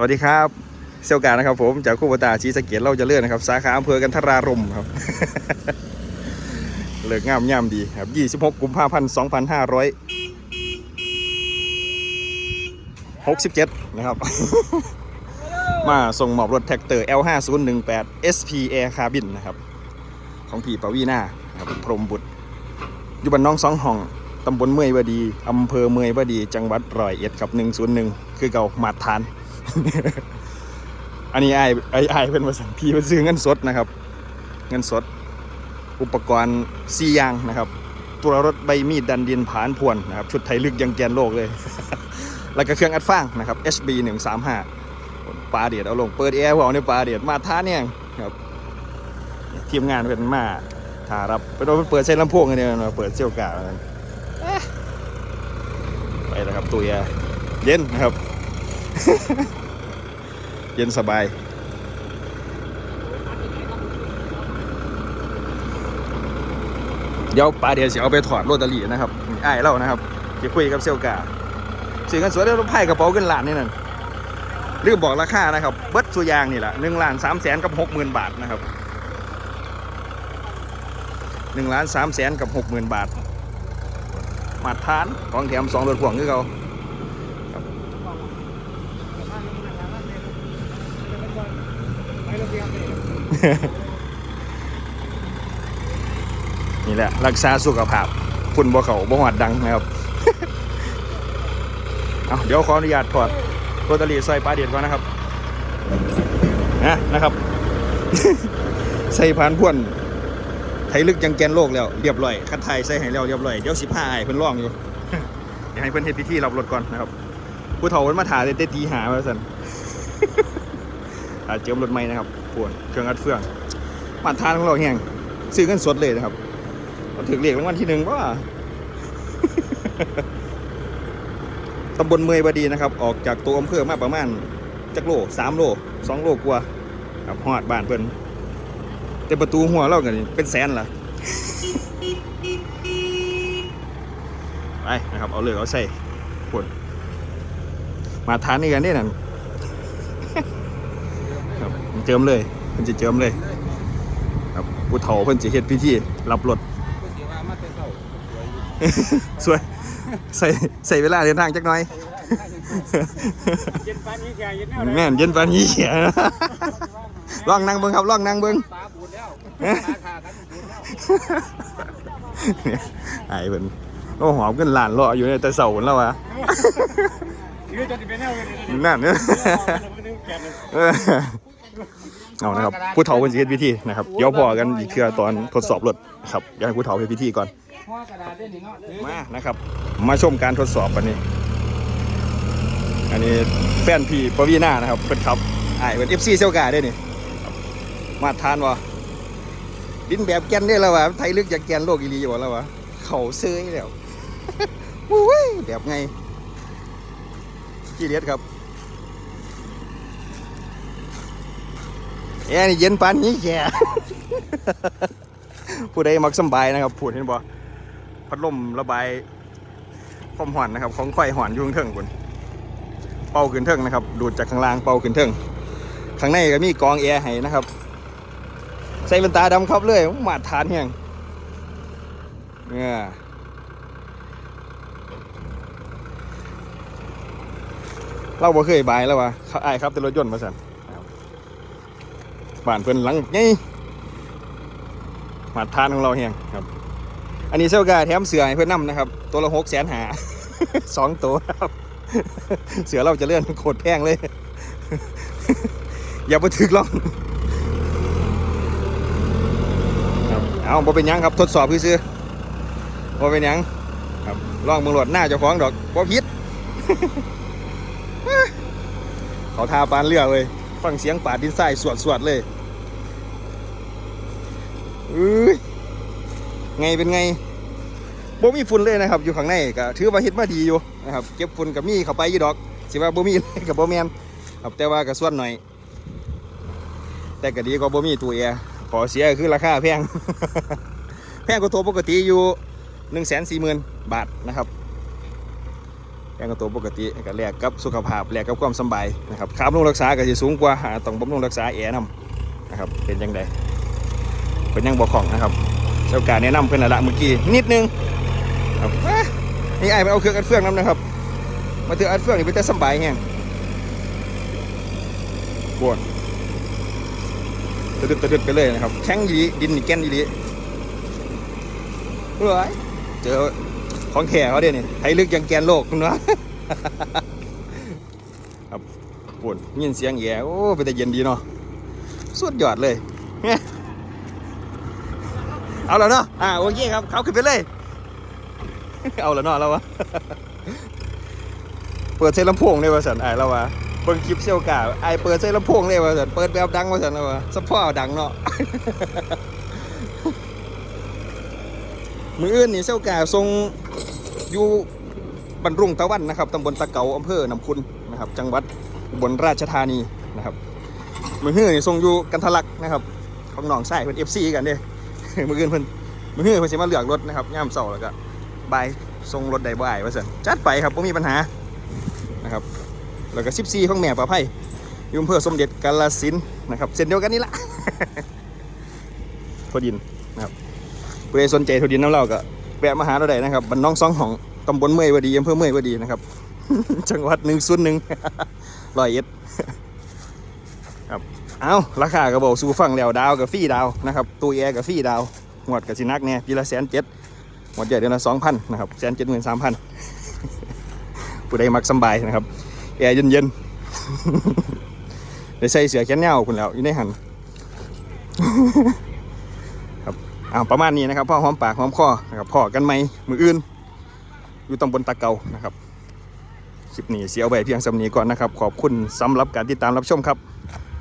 สวัสดีครับเซลการนะครับ ผมจากคู่บตาชีสะเกียรเราจะเลื่อนนะครับ สาขาอำเภอกันทรารมครับ เลิกงามย่ามดีครับ 26 กุมภาพันธ์2567 นะครับ มาส่งมอบรถแท็กเตอร์ L5018 SP Air Carbon นะครับ ของพี่ปวีนาครับพรมบุตร อยู่บ้านน้องสองห้องตำบลเมยวดีอำเภอเมยวดี จังหวัดร้อยเอ็ดครับ 101 คือเก่ามาดทาน อันนี้ไอ้ไอ้ไอ้เป็นภาษาพี่เป็นซื้อเงินสดนะครับ เงินสด อุปกรณ์สี่อย่างนะครับตัวรถใบมีดดันดินผานพวนนะครับชุดไทยลึกยังแกนโลกเลย แล้วก็เครื่องอัดฟางนะครับ HB 135ปลาเดียดเอาลงเปิดแอร์เอาในปลาเดียดมาท่าเนี่ยครับทีมงานเป็นมาถ่ารับไปโดนเปิดใช้ลำโพงกันเนี่ยเปิดเซี่ยวกาเอ๊ะไปแล้วครับตัวแอร์เย็นนะครับ เย็นสบาย เดี๋ยวปลาเดี๋ยวสิเอาไปถอดโรตารี่นะครับไอ้ายเล่านะครับจะคุยกับเซลกาสื่อกันสวยแล้วไพ่กระเป๋าเงินล้านนี่นั่นลืมบอกราคานะครับ เบิร์ดสุยางนี่แหละหนึ่งล้านสามแสนกับหกหมื่นบาทนะครับหนึ่งล้านสามแสนกับหกหมื่นบาท มาทานของแถมสองรถพ่วงคือเขา นี่แหละ รักษาสุขภาพฝุ่นบ่เขาบ่หอดดังนะครับ เอาเดี๋ยวขออนุญาตถอดโรตารีใส่ปลาเดียดก่อนนะครับนะนะครับ ใส่ผ่านพ่วนไทยลึกยังแกนโลกแล้วเรียบร้อยคัดไทยใส่ให้แล้วเรียบร้อยเดี๋ยวสิผ้าไอ้เพิ่นร้องอยู่เดี๋ยวให้เพิ่นเฮ็ดพิธีรับรถก่อนนะครับ ผู้เฒ่าเพิ่นมาถ่ายได้ตีหาว่าซั่นอาเจิมรถใหม่นะครับ วนเครื่องอัดเฟืองมาตรฐานของเราแห้งซื้อกันสดเลยนะครับเราถึงเรียกรางวัลที่หนึ่งว่าตำบลเมยบดีนะครับ ออกจากตัวอำเภอมาประมาณจักโลสามโลสองโลกว่าครับหอดบ้านเพิ่นแต่ประตูหัวเรากันเป็นแสนล่ะไปนะครับ เอาเลยเอาใส่พวนมาทานนี่กันนี่นั่น เจิมเลยเพิ่นจะเจิมเลยครับผู้เฒ่าเพิ่นจะเฮ็ดพิธีรับรถก็สิว่ามาแต่เช้าสวยอยู่สวยใส่ใส่เวลาเดินทางจักหน่อย เย็นปานนี้แกเย็นแนวไหนแม่นเย็นปานนี้เขียลองนั่งเบิ่งครับลองนั่งเบิ่งตาบูดแล้วตาขากันบูดแล้วเนี่ยไอ้เพิ่นโอ้หอมกันหลานรออยู่ในแต่เสาพุ่นแล้ววะคือจะเป็นแนวเลยนั่นเนี่ย เอานะครับผู้เฒ่าเพิ่นสิเฮ็ดพิธีนะครับเดี๋ยวพอกันอีกเทื่อตอนทดสอบรถครับอยากให้ผู้เฒ่าเฮ็ดพิธีก่อนมานะครับ มาชมการทดสอบวันนี้ อันนี้แฟนพี่ปวีนานะครับเป็นครับไอ้เป็นเอฟซีเซลกาได้นี่มาทานวะดินแบบแกนได้แล้ววะไทยลึกจากแกนโลกอีหลีอยู่แล้ววะเขาเซยแล้วอุ้ยแบบไงกี่เลียดครับ แอร์นี่เย็นปานนี้แกผู้ใดมักสบายนะครับพูดเห็นบ่พัดลมระบายความห่อนนะครับ ของควายห่อนอยู่ข้างเทิงคุณเป่าขึ้นเทิงนะครับ ดูดจากข้างล่างเป่าขึ้นเทิงข้างในก็มีกองแอร์ให้นะครับ ใส่เป็นตาดำครับเลยมาดฐานเฮียงเนี่ยเราบ่เคยบายแล้ววะเขาอายครับแต่รถยนต์มาสั่น บ้านเพิ่นหลังไงมาดฐานของเราเฮียงครับ อันนี้เซลกาแถมเสือให้เพื่อนนำนะครับ ตัวละหกแสนหาสองตัวครับ เสือเราจะเลื่อนโคตรแพงเลย อย่าไปถึกลองครับเอาบ่เป็นยังครับทดสอบคือซื้อบ่เป็นยังครับลองมึงหลดหน้าเจ้าของดอกบ่ผิดเขาทาปานเรือเลย ฟังเสียงป่าดินทรายสวดสวดๆเลย อุ้ยไงเป็นไงบ่มีฝุ่นเลยนะครับ อยู่ข้างในก็ถือว่าเฮ็ดมาดีอยู่นะครับเก็บฝุ่นกับมีเข้าไปอยู่ดอกสิว่าบ่มีเลยกับบ่แมนครับแต่ว่าก็ส่วนหน่อย แต่ก็ดีกว่าบ่มีตู้แอร์ขอเสียคือราคาแพง แพงกว่าตัวปกติอยู่140,000บาทนะครับแรงกับตัวปกติก็แลกกับสุขภาพแลกกับความสบายนะครับค่าบำรุงรักษาก็สิสูงกว่าต้องบำรุงรักษาแอร์นํนะครับเป็นยังไง เป็นยังบ่ของนะครับเจ้าการแนะนำเพิ่นละเมื่อกี้นิดนึงครับอะนี่ไอ้ไปเอาเครื่องอัดเฟืองนํนะครับมาถืออัดเฟืองนี่เป็นแต่สบายแฮงปวดตะดึดตะดึดไปเลยนะครับแข็งยีดินนี่แก่นยีดีเฮ้ยเจอของแท้เขาเดี๋ยวนี้ไทยลึกยังแกนโลกคุณวะครับปวดยินเสียงแย่โอ้เป็นแต่เย็นดีเนาะสุดยอดเลย เนี่ยเอาแล้วเนาะอ่าโอเคครับเขาขึ้นไปเลย เอาแล้วเนาะแล้ววะเปิดใช้ลำโพงเลยว่าสันไอ้แล้ววะเบิ่งคลิปเซี่ยวกาไอ้เปิดใช้ลำโพงเลยว่าสันเปิดแบบดังว่าสันแล้ววะสปอร์ดังเนาะมืออื่นนี่เซี่ยวกาทรงอยู่บรรรุงตะวันนะครับตำบลตะเกาอำเภอหนำคุณนะครับ จังหวัดอุบลราชธานีนะครับมือหื้อนี่ทรงอยู่กันทะลักนะครับ ของหนองไส้เป็นเอฟซีกันเด้ มื่ออื่นเพิ่นเมื่อหื้อเพิ่นสิมาเลือกรถนะครับย่ามเสาแล้วก็บายทรงรถใดบ่ายว่าสันจัดไปครับบ่มีปัญหานะครับแล้วก็14ของแม่ปลาไผ่อยุ่อำเภอสมเด็จกาลสินนะครับเส้นเดียวกันนี่ละทวดินนะครับผู้ใดสนใจทวดินน้ำเราก็แวะมาหาเราได้นะครับบ้านน้องซองของตำบลเมยวดีอำเภอเมยวดีนะครับ จังหวัดหนึ่งส่วนหนึ่งร้อยเอ็ดครับ เอาราคาก็บอกสู่ฟังแล้วดาวกับฟรีดาวนะครับตู้แอร์กับฟรีดาวหวดกับสินักเนี่ยปีละแสนเจ็ดหวดใหญ่เดือนละสองพันนะครับแสนเจ็ดหมื่นสามพันผู้ใดมักสบายนะครับแอร์เย็นๆได้ใส่เสื้อแขนยาวคุณแล้วอยู่ในหันครับอ้าวประมาณนี้นะครับพ่อหอมปากหอมคอนะครับพ่อกันไหมมืออื่น อยู่ตำบลตะเกานะครับคลิปนี้เสียเอาไว้เพียงสำนีก่อนนะครับ ขอบคุณสำหรับการติดตามรับชมครับ